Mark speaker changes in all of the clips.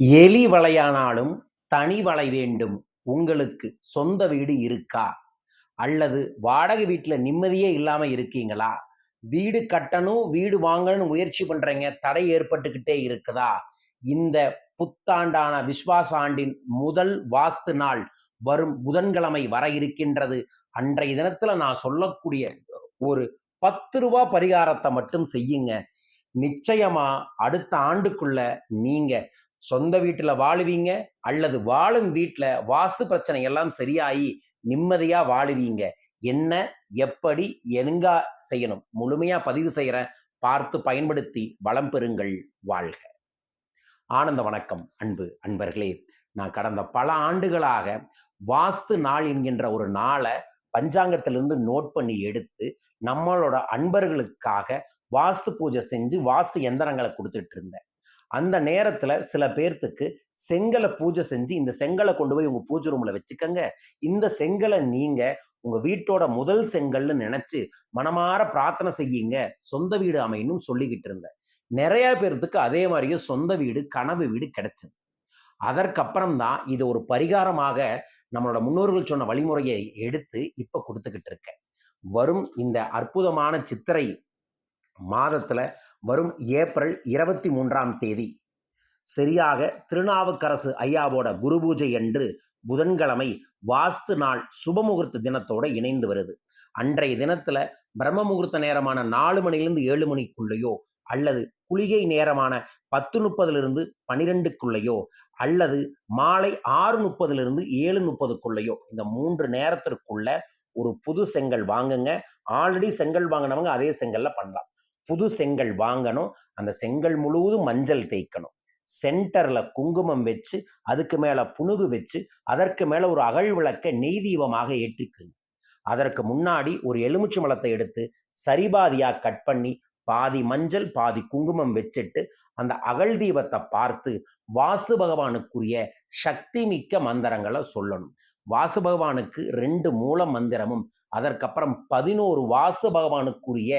Speaker 1: எலி வலையானாலும் தனி வலை வேண்டும். உங்களுக்கு சொந்த வீடு இருக்கா? அல்லது வாடகை வீட்டில் நிம்மதியே இல்லாமல் இருக்கீங்களா? வீடு கட்டணும் வீடு வாங்கணும்னு முயற்சி பண்றீங்க தடை ஏற்பட்டுக்கிட்டே இருக்குதா? இந்த புத்தாண்டான விஸ்வாச ஆண்டின் முதல் வாஸ்து நாள் வரும் புதன்கிழமை வர இருக்கின்றது. அன்றைய தினத்துல நான் சொல்லக்கூடிய ஒரு பத்து ரூபா பரிகாரத்தை மட்டும் செய்யுங்க. நிச்சயமா அடுத்த ஆண்டுக்குள்ள நீங்க சொந்த வீட்டில் வாழுவீங்க அல்லது வாழும் வீட்டில் வாஸ்து பிரச்சனை எல்லாம் சரியாகி நிம்மதியா வாழுவீங்க. என்ன எப்படி எங்கா செய்யணும். முழுமையா பதிவு செய்யறேன். பார்த்து பயன்படுத்தி வளம் பெறுங்கள் வாழ்க. ஆனந்த வணக்கம் அன்பு அன்பர்களே. நான் கடந்த பல ஆண்டுகளாக வாஸ்து நாள் என்கின்ற ஒரு நாளை பஞ்சாங்கத்திலிருந்து நோட் பண்ணி எடுத்து நம்மளோட அன்பர்களுக்காக வாஸ்து பூஜை செஞ்சு வாஸ்து எந்திரங்களை கொடுத்துட்டு இருந்தேன். அந்த நேரத்துல சில பேர்த்துக்கு செங்கலை பூஜை செஞ்சு இந்த செங்கலை கொண்டு போய் உங்க பூஜை ரூம்ல வச்சுக்கோங்க. இந்த செங்கலை நீங்க உங்க வீட்டோட முதல் செங்கல்னு நினைச்சு மனமாற பிரார்த்தனை செய்யுங்க. சொந்த வீடு அமையணும் சொல்லிக்கிட்டு இருந்தேன் நிறைய பேர்த்துக்கு அதே மாதிரியே சொந்த வீடு கனவு வீடு கிடைச்சது. அதற்கப்புறம் தான் இது ஒரு பரிகாரமாக நம்மளோட முன்னோர்கள் சொன்ன வழிமுறையை எடுத்து இப்ப கொடுத்துக்கிட்டு இருக்கேன். வரும் இந்த அற்புதமான சித்திரை மாதத்துல வரும் ஏப்ரல் இருபத்தி மூன்றாம் தேதி. சரியாக திருநாவுக்கரசு ஐயாவோட குரு பூஜை என்று புதன்கிழமை வாஸ்து நாள் சுபமுகூர்த்த தினத்தோடு இணைந்து வருது. அன்றைய தினத்துல பிரம்ம முகூர்த்த நேரமான நாலு மணிலிருந்து ஏழு மணிக்குள்ளேயோ அல்லது குளிகை நேரமான பத்து முப்பதுலேருந்து பனிரெண்டுக்குள்ளேயோ அல்லது மாலை ஆறு முப்பதுலேருந்து ஏழு முப்பதுக்குள்ளேயோ இந்த மூன்று நேரத்திற்குள்ள ஒரு புது செங்கல் வாங்குங்க. ஆல்ரெடி செங்கல் வாங்கினவங்க அதே செங்கல்ல பண்ணலாம். புது செங்கல் வாங்கணும். அந்த செங்கல் முழுவதும் மஞ்சள் தேய்க்கணும். சென்டர்ல குங்குமம் வச்சு அதுக்கு மேல புனுகு வச்சு அதற்கு மேல ஒரு அகல் விளக்க நெய் தீபமாக ஏற்றிக்குங்க அதற்கு முன்னாடி ஒரு எலுமிச்சை மலத்தை எடுத்து சரிபாதியா கட் பண்ணி பாதி மஞ்சள் பாதி குங்குமம் வச்சுட்டு அந்த அகல் தீபத்தை பார்த்து வாசு பகவானுக்குரிய சக்தி மிக்க மந்திரங்களை சொல்லணும். வாசு பகவானுக்கு ரெண்டு மூல மந்திரமும் அதற்கப்புறம் பதினோரு வாசு பகவானுக்குரிய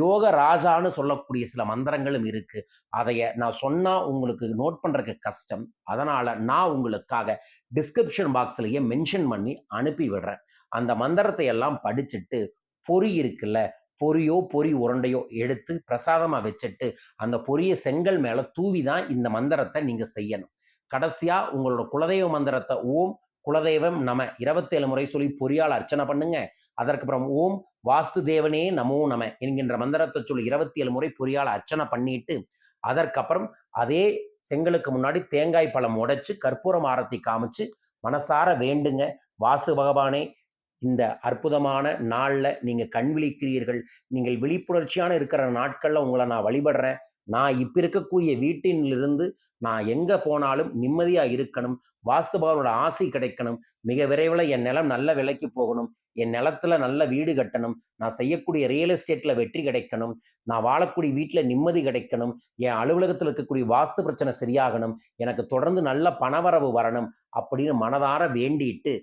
Speaker 1: யோக ராஜான்னு சொல்லக்கூடிய சில மந்திரங்களும் இருக்கு. அதைய நான் சொன்னா உங்களுக்கு நோட் பண்றதுக்கு கஷ்டம். அதனால நான் உங்களுக்காக டிஸ்கிரிப்ஷன் பாக்ஸ்லயே மென்ஷன் பண்ணி அனுப்பி விடுறேன். அந்த மந்திரத்தை எல்லாம் படிச்சுட்டு பொறி இருக்குல்ல பொரியோ பொறி உருண்டையோ எடுத்து பிரசாதமா வச்சுட்டு அந்த பொரிய செங்கல் மேல தூவி தான் இந்த மந்திரத்தை நீங்க செய்யணும். கடைசியா உங்களோட குலதெய்வ மந்திரத்தை ஓம் குலதெய்வம் நம இருபத்தேழு முறை சொல்லி பொறியால் அர்ச்சனை பண்ணுங்க. அதற்கப்புறம் ஓம் வாஸ்து தேவனே நமோ நம என்கின்ற மந்திரத்தை சொல்லி இருபத்தி ஏழு முறை பொறியால் அர்ச்சனை பண்ணிட்டு அதற்கப்புறம் அதே செங்கலுக்கு முன்னாடி தேங்காய் பழம் உடைச்சு கற்பூரம் ஆரத்தி காமிச்சு மனசார வேண்டுங்க. வாசு பகவானே இந்த அற்புதமான நாளில் நீங்கள் கண் விழிக்கிறீர்கள். நீங்கள் விழிப்புணர்ச்சியான இருக்கிற நாட்களில் உங்களை நான் வழிபடுறேன். நான் இப்போ இருக்கக்கூடிய வீட்டிலிருந்து நான் எங்கே போனாலும் நிம்மதியாக இருக்கணும். வாசுபவனோட ஆசை கிடைக்கணும். மிக விரைவில் என் நிலம் நல்ல விலைக்கு போகணும். என் நிலத்துல நல்ல வீடு கட்டணும். நான் செய்யக்கூடிய ரியல் எஸ்டேட்ல வெற்றி கிடைக்கணும். நான் வாழக்கூடிய வீட்டில் நிம்மதி கிடைக்கணும். என் அலுவலகத்தில் இருக்கக்கூடிய வாஸ்து பிரச்சனை சரியாகணும். எனக்கு தொடர்ந்து நல்ல பணவரவு வரணும் அப்படின்னு மனதார வேண்டிட்டு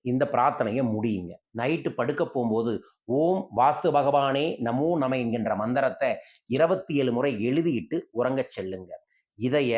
Speaker 1: இந்த பிரார்த்தனையை முடியுங்க. நைட்டு படுக்க போகும்போது ஓம் வாஸ்து பகவானே நமோ நம என்கின்ற மந்திரத்தை இருபத்தி ஏழு முறை எழுதிட்டு உறங்கச் செல்லுங்க. இதைய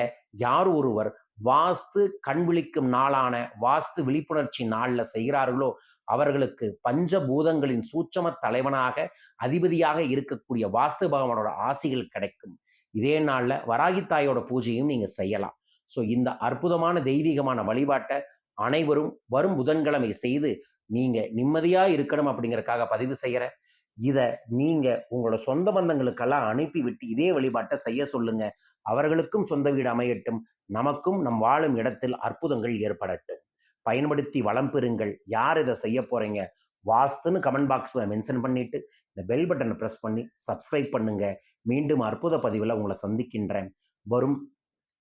Speaker 1: யார் ஒருவர் வாஸ்து கண் விழிக்கும் நாளான வாஸ்து விழிப்புணர்ச்சி நாளில் செய்கிறார்களோ அவர்களுக்கு பஞ்சபூதங்களின் சூட்சம தலைவனாக அதிபதியாக இருக்கக்கூடிய வாஸ்து பகவானோட ஆசிகள் கிடைக்கும். இதே நாளில் வராகித்தாயோட பூஜையும் நீங்கள் செய்யலாம். ஸோ இந்த அற்புதமான தெய்வீகமான வழிபாட்டை அனைவரும் வரும் புதன்கிழமை செய்து நீங்க நிம்மதியா இருக்கணும் அப்படிங்கறக்காக பதிவு செய்கிறேன் இத நீங்க உங்களோட சொந்த பந்தங்களுக்கெல்லாம் அனுப்பி விட்டு இதே வழிபாட்டை செய்ய சொல்லுங்க. அவர்களுக்கும் சொந்த வீடு அமையட்டும். நமக்கும் நம் வாழும் இடத்தில் அற்புதங்கள் ஏற்படட்டும். பயன்படுத்தி வளம் பெறுங்கள். யார் இதை செய்ய போறீங்க? வாஸ்துன்னு கமெண்ட் பாக்ஸில் மென்ஷன் பண்ணிட்டு இந்த பெல் பட்டனை ப்ரெஸ் பண்ணி சப்ஸ்கிரைப் பண்ணுங்க. மீண்டும் அற்புத பதிவில் உங்களை சந்திக்கின்றேன். வரும்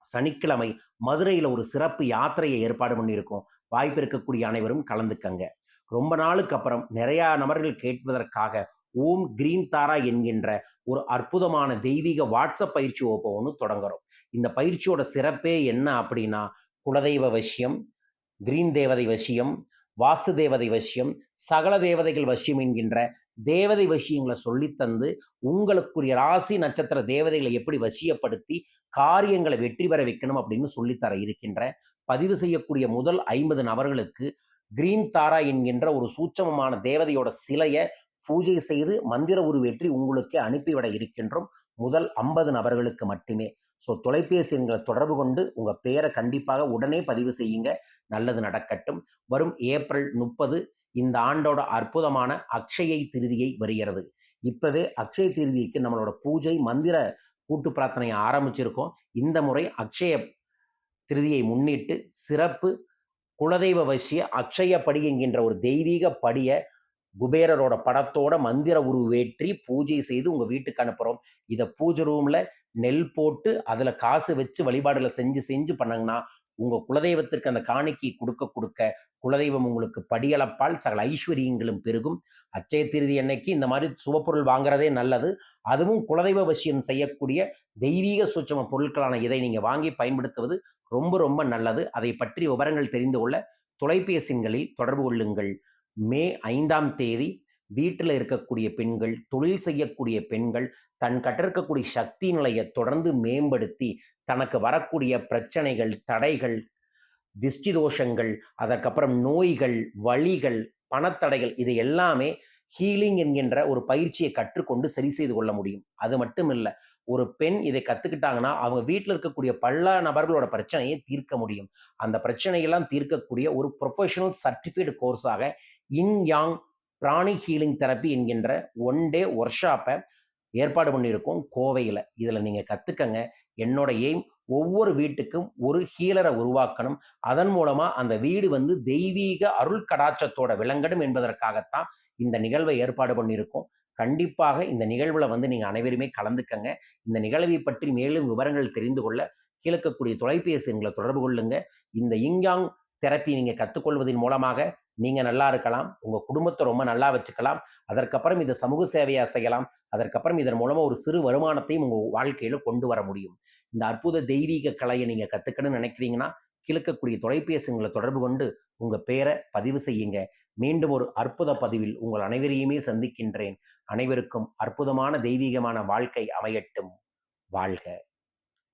Speaker 1: சனிக்கிழமை மதுரையில் ஒரு சிறப்பு யாத்திரையை ஏற்பாடு பண்ணியிருக்கோம். வாய்ப்பு இருக்கக்கூடிய அனைவரும் கலந்துக்கங்க. ரொம்ப நாளுக்கு அப்புறம் நிறைய நபர்கள் கேட்பதற்காக ஓம் கிரீன் தாரா என்கின்ற ஒரு அற்புதமான தெய்வீக வாட்ஸ்அப் பயிற்சி வகுப்பை ஒன்று தொடங்குறோம். இந்த பயிற்சியோட சிறப்பே என்ன அப்படின்னா குலதெய்வ வசியம் கிரீன் தேவதை வசியம் வாசு தேவதை வசியம் சகல தேவதைகள் வசியம் என்கின்ற தேவதை வசியங்களை சொல்லித்தந்து உங்களுக்குரிய ராசி நட்சத்திர தேவதைகளை எப்படி வசியப்படுத்தி காரியங்களை வெற்றி பெற வைக்கணும் அப்படின்னு சொல்லித்தர இருக்கின்ற பதிவு செய்யக்கூடிய முதல் ஐம்பது நபர்களுக்கு கிரீன் தாரா என்கின்ற ஒரு சூட்சமமான தேவதையோட சிலையை பூஜை செய்து மந்திர உருவேற்றி உங்களுக்கு அனுப்பிவிட இருக்கின்றோம். முதல் ஐம்பது நபர்களுக்கு மட்டுமே. ஸோ தொலைபேசி எண்களை தொடர்பு கொண்டு உங்கள் பெயரை கண்டிப்பாக உடனே பதிவு செய்யுங்க. நல்லது நடக்கட்டும். வரும் ஏப்ரல் முப்பது இந்த ஆண்டோட அற்புதமான அக்ஷயை திருதியை வருகிறது. இப்போவே அக்ஷய திருதிக்கு நம்மளோட பூஜை மந்திர கூட்டு பிரார்த்தனையை ஆரம்பிச்சிருக்கோம். இந்த முறை அக்ஷய திருதியை முன்னிட்டு சிறப்பு குலதெய்வ வசிய அக்ஷய படி என்கின்ற ஒரு தெய்வீக படியை குபேரரோட படத்தோட மந்திர உருவேற்றி பூஜை செய்து உங்கள் வீட்டுக்கு அனுப்புகிறோம் இதை பூஜை ரூமில் நெல் போட்டு அதில் காசு வச்சு வழிபாடுகளை செஞ்சு செஞ்சு பண்ணாங்கன்னா உங்கள் குலதெய்வத்திற்கு அந்த காணிக்கை கொடுக்க கொடுக்க குலதெய்வம் உங்களுக்கு படியளப்பால் சகல ஐஸ்வர்யங்களும் பெருகும். அச்சய திருதி அன்னைக்கு இந்த மாதிரி சுபப்பொருள் வாங்குறதே நல்லது. அதுவும் குலதெய்வ வசியம் செய்யக்கூடிய தெய்வீக சூட்சம பொருட்களான இதை நீங்கள் வாங்கி பயன்படுத்துவது ரொம்ப ரொம்ப நல்லது. அதை பற்றி விவரங்கள் தெரிந்து கொள்ள தொலைபேசிகளில் தொடர்பு கொள்ளுங்கள். மே ஐந்தாம் தேதி வீட்டில் இருக்கக்கூடிய பெண்கள் தொழில் செய்யக்கூடிய பெண்கள் தன் கற்றிருக்கக்கூடிய சக்தி நிலையை தொடர்ந்து மேம்படுத்தி தனக்கு வரக்கூடிய பிரச்சனைகள் தடைகள் திஷ்டி தோஷங்கள் அதற்கப்புறம் நோய்கள் வழிகள் பணத்தடைகள் இது எல்லாமே ஹீலிங் என்கின்ற ஒரு பயிற்சியை கற்றுக்கொண்டு சரி செய்து கொள்ள முடியும். அது மட்டும் இல்லை ஒரு பெண் இதை கற்றுக்கிட்டாங்கன்னா அவங்க வீட்டில் இருக்கக்கூடிய பல நபர்களோட பிரச்சனையை தீர்க்க முடியும். அந்த பிரச்சனையெல்லாம் தீர்க்கக்கூடிய ஒரு professional certificate கோர்ஸாக yin yang pranic healing therapy என்கின்ற ஒன் டே ஒர்க் ஷாப்பை ஏற்பாடு பண்ணியிருக்கோம் கோவையில். இதில் நீங்கள் கற்றுக்கங்க என்னோட எய்ம் ஒவ்வொரு வீட்டுக்கும் ஒரு ஹீலரை உருவாக்கணும். அதன் மூலமாக அந்த வீடு வந்து தெய்வீக அருள் கடாச்சத்தோட விளங்கடும் என்பதற்காகத்தான் இந்த நிகழ்வை ஏற்பாடு பண்ணியிருக்கோம். கண்டிப்பாக இந்த நிகழ்வில் வந்து நீங்கள் அனைவருமே கலந்துக்கங்க. இந்த நிகழ்வை பற்றி மேலும் விவரங்கள் தெரிந்து கொள்ள கீழக்கக்கூடிய தொலைபேசி எங்களை தொடர்பு கொள்ளுங்க. இந்த இங்யாங் தெரப்பி நீங்கள் கற்றுக்கொள்வதன் மூலமாக நீங்கள் நல்லா இருக்கலாம் உங்கள் குடும்பத்தை ரொம்ப நல்லா வச்சுக்கலாம் அதற்கப்புறம் இதை சமூக சேவையாக செய்யலாம் அதற்கப்புறம் இதன் மூலமாக ஒரு சிறு வருமானத்தையும் உங்கள் வாழ்க்கையில் கொண்டு வர முடியும். இந்த அற்புத தெய்வீக கலையை நீங்கள் கற்றுக்கணும்னு நினைக்கிறீங்கன்னா கிழக்கக்கூடிய தொலைபேசிகளை தொடர்பு கொண்டு உங்கள் பேரை பதிவு செய்யுங்க. மீண்டும் ஒரு அற்புத பதிவில் உங்கள் அனைவரையுமே சந்திக்கின்றேன். அனைவருக்கும் அற்புதமான தெய்வீகமான வாழ்க்கை அமையட்டும். வாழ்க